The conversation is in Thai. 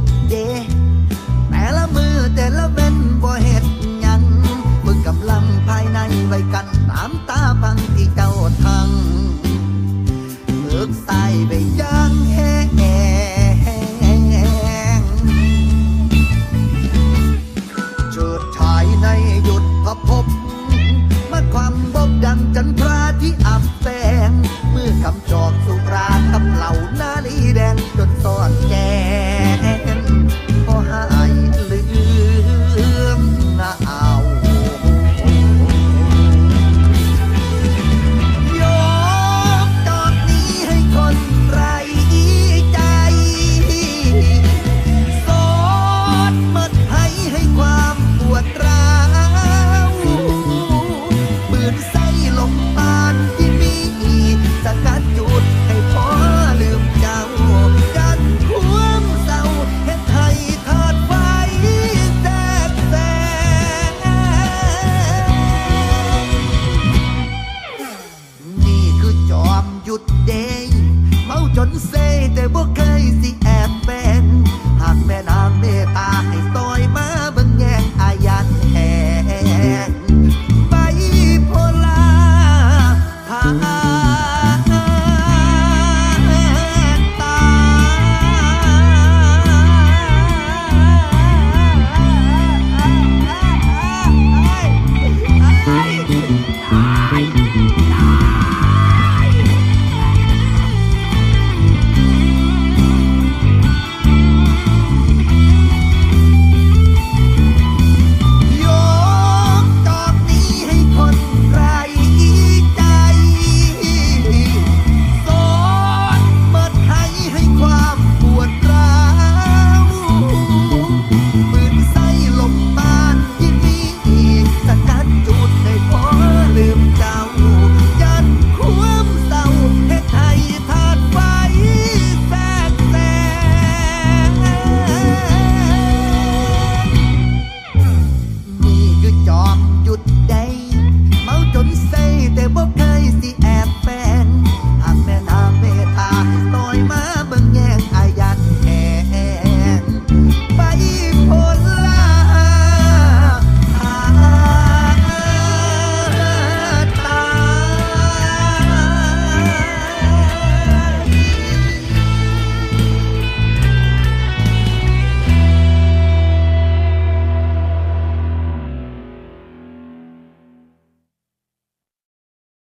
ดเดแต่ละมือแต่ละเว้นบ่เห็ดยังมือกำลังภายในไว้กันน้ำตาพังที่เจ้าทางเลิกใส่ไปยังแห้งจุดฉาในหยุดพบพบมาความบอบดังจนทรา